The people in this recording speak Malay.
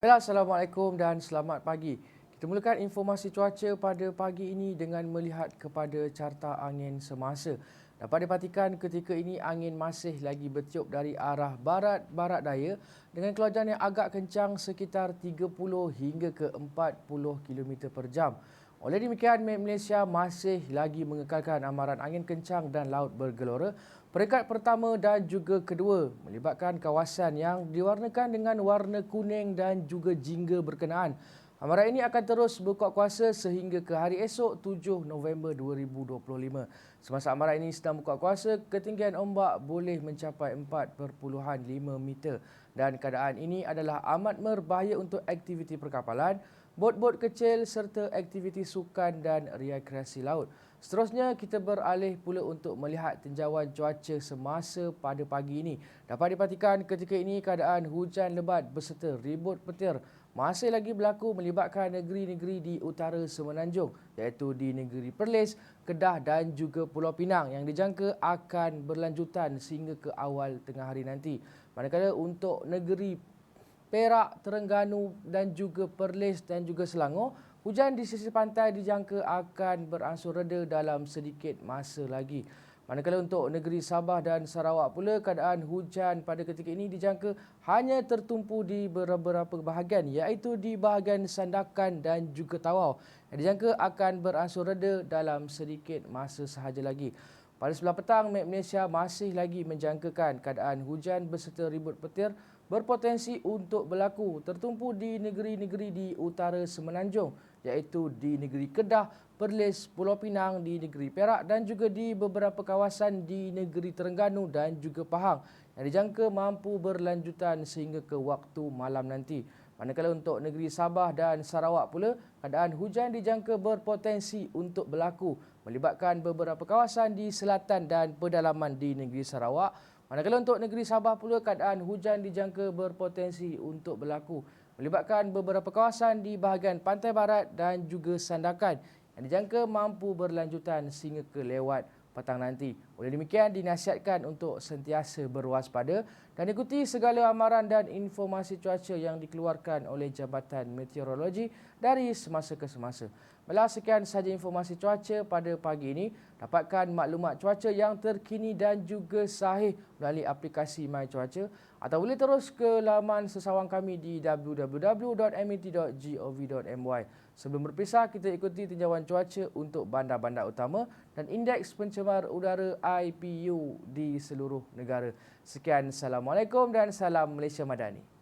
Assalamualaikum dan selamat pagi. Kita mulakan informasi cuaca pada pagi ini dengan melihat kepada carta angin semasa. Dapat diperhatikan ketika ini angin masih lagi bertiup dari arah barat-barat daya dengan keluaran yang agak kencang sekitar 30 hingga ke 40 km per jam. Oleh demikian, Malaysia masih lagi mengekalkan amaran angin kencang dan laut bergelora peringkat pertama dan juga kedua melibatkan kawasan yang diwarnakan dengan warna kuning dan juga jingga berkenaan. Amaran ini akan terus berkuat kuasa sehingga ke hari esok 7 November 2025. Semasa amaran ini sedang berkuat kuasa, ketinggian ombak boleh mencapai 4.5 meter dan keadaan ini adalah amat berbahaya untuk aktiviti perkapalan, bot-bot kecil serta aktiviti sukan dan rekreasi laut. Seterusnya, kita beralih pula untuk melihat tinjauan cuaca semasa pada pagi ini. Dapat diperhatikan ketika ini keadaan hujan lebat berserta ribut petir masih lagi berlaku melibatkan negeri-negeri di utara Semenanjung iaitu di negeri Perlis, Kedah dan juga Pulau Pinang yang dijangka akan berlanjutan sehingga ke awal tengah hari nanti. Manakala untuk negeri Perak, Terengganu dan juga Perlis dan juga Selangor, hujan di sisi pantai dijangka akan beransur reda dalam sedikit masa lagi. Manakala untuk negeri Sabah dan Sarawak pula, keadaan hujan pada ketika ini dijangka hanya tertumpu di beberapa bahagian iaitu di bahagian Sandakan dan juga Tawau. Yang dijangka akan beransur reda dalam sedikit masa sahaja lagi. Pada sebelah petang, Met Malaysia masih lagi menjangkakan keadaan hujan berserta ribut petir berpotensi untuk berlaku tertumpu di negeri-negeri di utara Semenanjung iaitu di negeri Kedah, Perlis, Pulau Pinang, di negeri Perak dan juga di beberapa kawasan di negeri Terengganu dan juga Pahang yang dijangka mampu berlanjutan sehingga ke waktu malam nanti. Manakala untuk negeri Sabah dan Sarawak pula, keadaan hujan dijangka berpotensi untuk berlaku melibatkan beberapa kawasan di selatan dan pedalaman di negeri Sarawak. Manakala untuk negeri Sabah pula, keadaan hujan dijangka berpotensi untuk berlaku melibatkan beberapa kawasan di bahagian pantai barat dan juga Sandakan yang dijangka mampu berlanjutan sehingga ke lewat petang nanti. Oleh demikian, dinasihatkan untuk sentiasa berwaspada dan ikuti segala amaran dan informasi cuaca yang dikeluarkan oleh Jabatan Meteorologi dari semasa ke semasa. Baiklah, sekian sahaja informasi cuaca pada pagi ini. Dapatkan maklumat cuaca yang terkini dan juga sahih melalui aplikasi My Cuaca atau boleh terus ke laman sesawang kami di www.met.gov.my. Sebelum berpisah, kita ikuti tinjauan cuaca untuk bandar-bandar utama dan indeks pencemar udara IPU di seluruh negara. Sekian, Assalamualaikum dan salam Malaysia Madani.